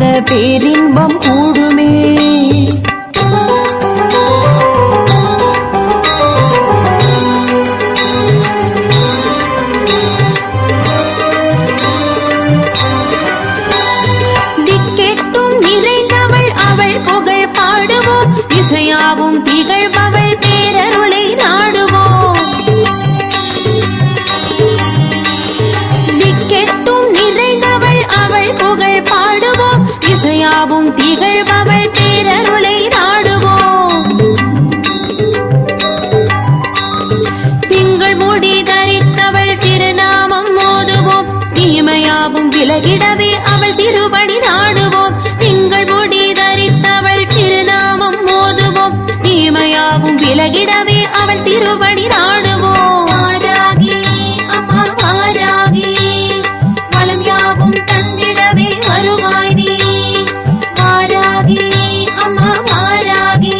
மாறாத பேரின்பம் கூடுமே. விலகிடவே அவள் திருபடி நாடுவோம். திங்கள் முடி தரித்தவள் திருநாமம் மோதுவோம். தீமையாவும் விலகிடவே அவள் திருபடி நாடுவோம். வாராகி அம்மா வாராகி. வளம் யாவும் தந்திடவே வருவாய் நீ வாராகி அம்மா வாராகி.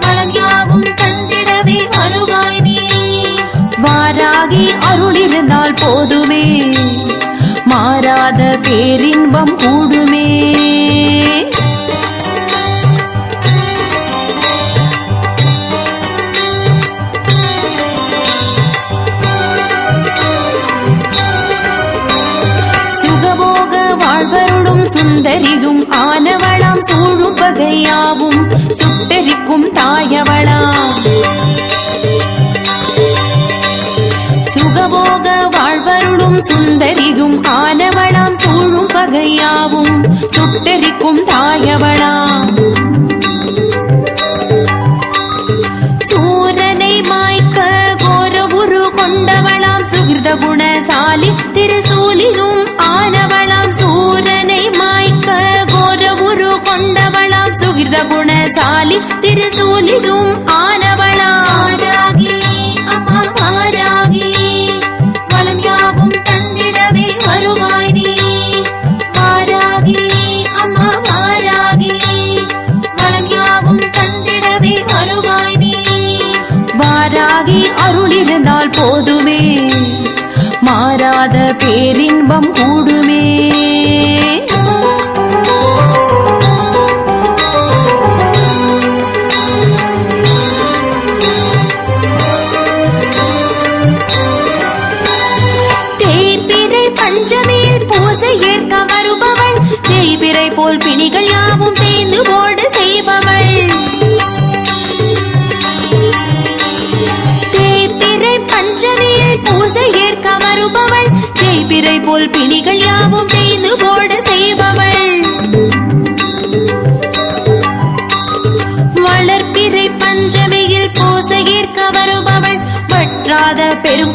வளம் யாவும் தந்திடவே வருவாய் நீ வாராகி அருள் இருந்தால் போதுமே. பேரின்பம் கூடுமே. சுகபோக வாழ்வருடும் சுந்தரியும் ஆனவளாம் சூழும் பகையாவும் சுட்டரிக்கும் வாழ்வருளும் சுந்தரியும் ஆனவளாம் சூழும் பகையாவும் சுட்டரிக்கும் தாயவளாம். சூரனை மாய்க்க கோர உரு கொண்டவளாம் சுகிருத குணசாலி திருசூலியும் ஆனவளாம். சூரனை மாய்க்க கோர உரு கொண்டவளாம் சுகிருத குணசாலி திருசூலியும் ஆனவளாம். இருந்தால் போதுமே. மாறாத பேரின்பம் கூடுமே. தேய்பிறை பூசை ஏற்க வருபவள் தேய்பிறை போல் பிணிகள் யாவும் தேய்ந்து ஓட செய்பவள் பூசை ஏற்க வருபவள். தேய்பிறை போல் பிணிகள் யாவும் தேய்ந்து போட செய்பவள். வளர்ப்பிரை பஞ்சமையில் பூசை ஏற்க வருபவள். வற்றாத பெரும்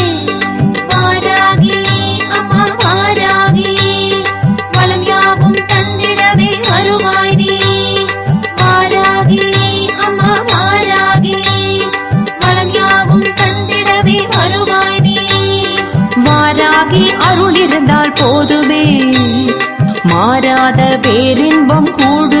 மாறாத பேரின்பம் கூடு.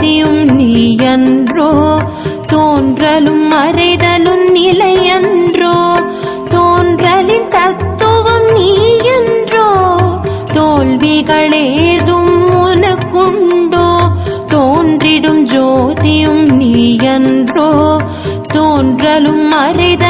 ஜோதியும் நீ என்றோ தோன்றலும் மறைதலும் நிலையன்றோ தோன்றலின் தத்துவம் நீ என்றோ தோல்விகளேதும் உனக்குண்டோ தோன்றிடும் ஜோதியும் நீ என்றோ தோன்றலும் மறைதலும்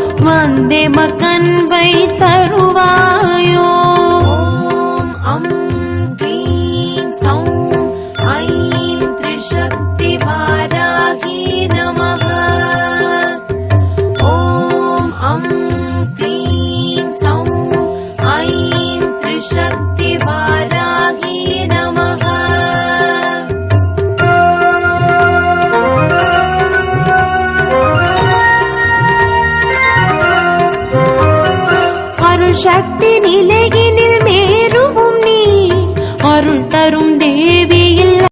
வந்தே மக்கன்பை தருவாயோ? beni